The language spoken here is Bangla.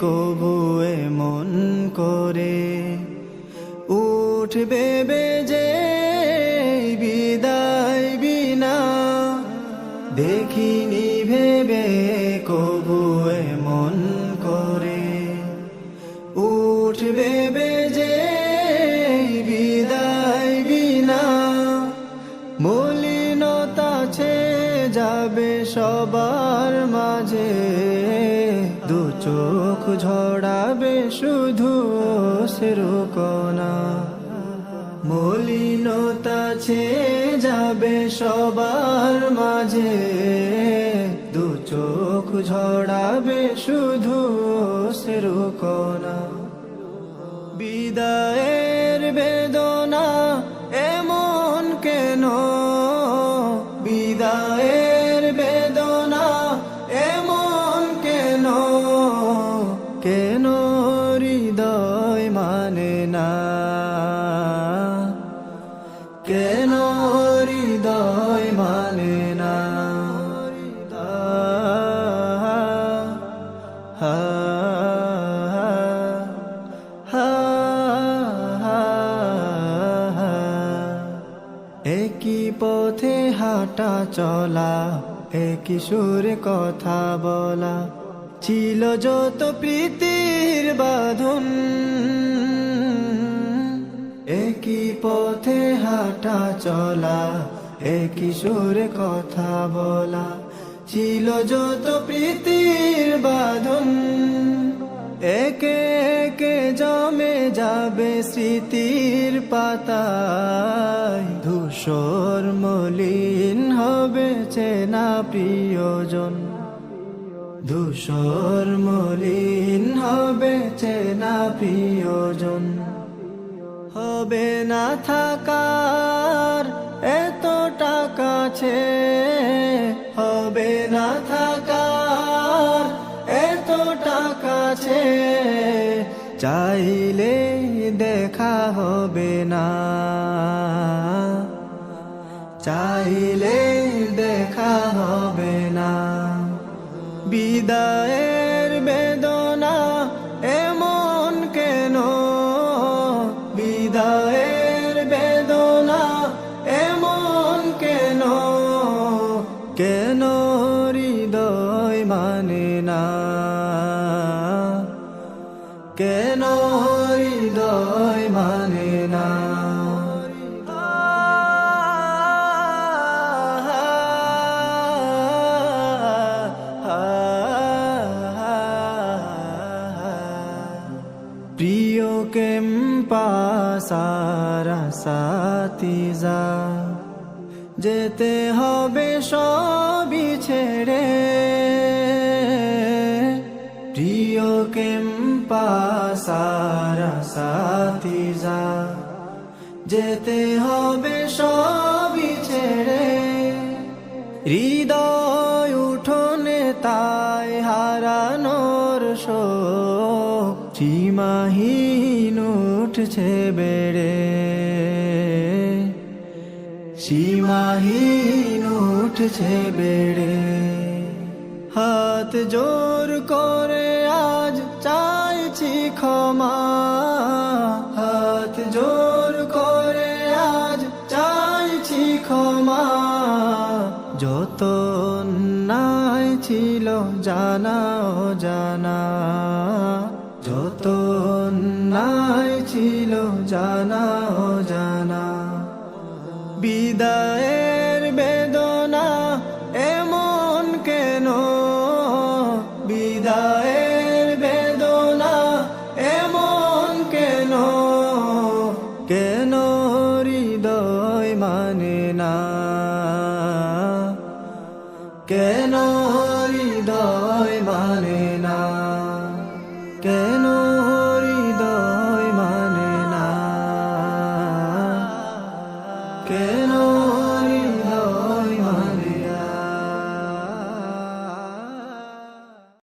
দেখিনি ভেবে কবু মন করে। উঠবে যে বিদায় বিনা। দেখিনি ভেবে কবু মন করে। উঠবে যে বিদায় বিনা। মলিনতা ছে যাবে দু চোখ ঝড়াবে শুধু সেরকনা মলিনতা ছে যাবে সবার মাঝে। দু চোখ ঝড়াবে শুধু সেরকনা বিদায়ের বেদনা এমন কেন? বিদায়ের না। কেন হৃদয় মানে না? একই পথে হাঁটা চলা, একই সুরে কথা বলা, ছিল যত প্রীতির বাঁধন। একই পথে হাঁটা চলা, একই সুরে কথা বলা ছিল যত প্রীতির বাঁধন। একে একে জমে যাবে স্মৃতির পাতায়। ধূসর মলিন হবে চেনা প্রিয়জন। ধূসর মলিন হবে চেনা প্রিয়জন। হবে না থাকার এত টাকা ছে হবে না থাকার এত টাকা ছে চাইলে দেখা হবে না। চাইলে দেখা হবে না। বিদায়ের হৃদয় মানে না। কেন হৃদয় মানে না? প্রিয় কেম্পা সারা সাতিজা যেতে হবে সবই ছেড়ে। প্রিয় কেম্পা, সারা সাতিজা যেতে হবে সবই ছেড়ে। হৃদয় উঠোনে তাই হারানোর সীমাহীন উঠছে বেড়ে। সীমাহীন উঠছে বেড়ে। হাত জোর করে আজ চাইছি ক্ষমা। হাত জোর করে আজ চাইছি ক্ষমা। যত নাই ছিল জানা জানা। যত নাই ছিল জানা জানা। বিদায়ের বেদনা এমন কেন? বিদায়ের বেদনা এমন কেন? কেন হৃদয় মানে না? কেন হৃদয় মানে